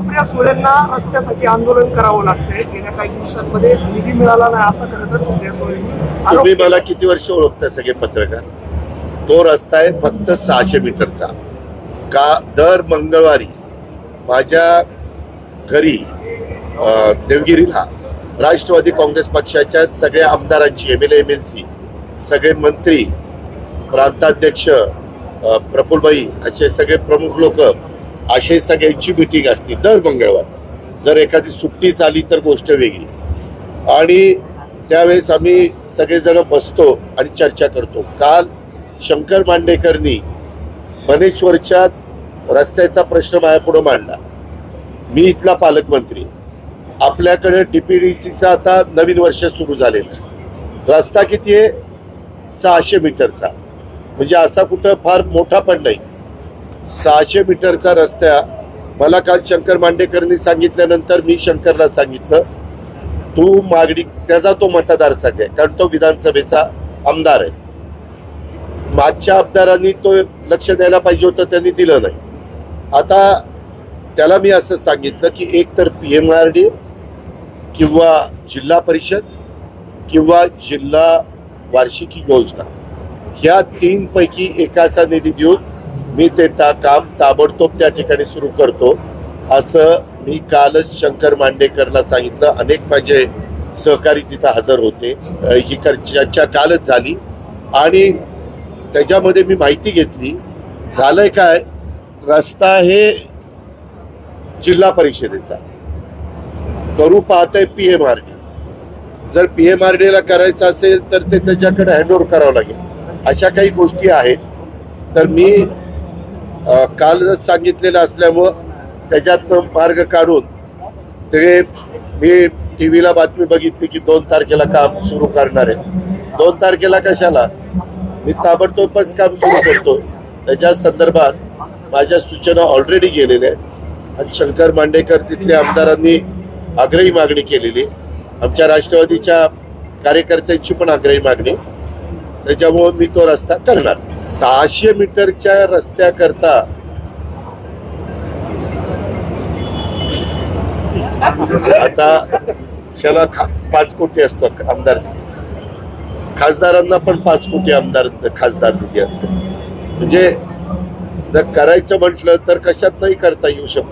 सुप्रिया सुळेंना रस्त्यासाठी आंदोलन करावं लागतंय. गेल्या काही दिवसांमध्ये निधी मिळाला नाही असं खरं तर सुप्रिया सुळेंनी तुम्ही. मला किती वर्ष ओळखता सगळे पत्रकार? तो रस्ता आहे फक्त सहाशे मीटरचा. का दर मंगळवारी माझ्या घरी देवगिरीला राष्ट्रवादी काँग्रेस पक्षाच्या सगळ्या आमदारांची M L M L C सगळे मंत्री प्रांताध्यक्ष अं, प्रफुल्लबाई असे सगळे प्रमुख लोक असे सगळ्यांची मिटिंग असते दर मंगळवार. जर एखादी सुट्टी झाली तर गोष्ट वेगळी. आणि त्यावेळेस आम्ही सगळेजण बसतो आणि चर्चा करतो. काल शंकर मांडेकरनी मनेश्वरच्या रस्त्याचा प्रश्न माझ्यापुढं मांडला. मी इथला पालकमंत्री. आपल्याकडे डीपीडीसीचा आता नवीन वर्ष सुरू झालेलं आहे. रस्ता किती आहे? सहाशे मीटरचा. म्हणजे असा कुठं फार मोठा पण नाही. सहाशे मीटरचा रस्ता मला काल शंकर मांडेकरनी सांगितल्यानंतर मी शंकरला सांगितलं तू मागणी त्याचा तो मतदारसंघ आहे कारण तो विधानसभेचा आमदार आहे. मागच्या आमदारांनी तो लक्ष द्यायला पाहिजे होतं त्यांनी दिलं नाही. आता त्याला मी असं सांगितलं की एक तर पी एम आर डी किंवा जिल्हा परिषद किंवा जिल्हा वार्षिकी योजना ह्या तीनपैकी एकाचा निधी देऊन मी ते ता काम ताबडतोब त्या ठिकाणी सुरू करतो. असं मी कालच शंकर मांडेकरला सांगितलं. अनेक माझे सहकारी तिथं हजर होते. ही कर- चर्चा कालच झाली. आणि त्याच्यामध्ये मी माहिती घेतली. झालंय काय? रस्ता हे जिल्हा परिषदेचा. करू पाहतंय पी एम आर डी. जर पी एम आर डीला करायचं असेल तर ते त्याच्याकडे हँडओव्हर करावं लागेल. अशा काही गोष्टी आहेत. तर मी कालच सांगितलेलं असल्यामुळं त्याच्यातनं मार्ग काढून ते मी टी व्हीला बातमी बघितली की दोन तारखेला काम सुरू करणार आहे दोन तारखेला कशाला? मी ताबडतोबच काम सुरू करतो. त्याच्या संदर्भात माझ्या सूचना ऑलरेडी गेलेल्या आहेत. आणि शंकर मांडेकर तिथल्या आमदारांनी आग्रही मागणी केलेली. आमच्या राष्ट्रवादीच्या कार्यकर्त्यांची पण आग्रही मागणी. त्याच्यामुळे मी तो रस्ता करणार. सहाशे मीटरच्या रस्त्याकरता आता त्याला खा- पाच कोटी असतो आमदार. खासदारांना पण पाच कोटी आमदार खासदार निधी असतो. म्हणजे जर करायचं म्हटलं तर कशात नाही करता येऊ शकतो.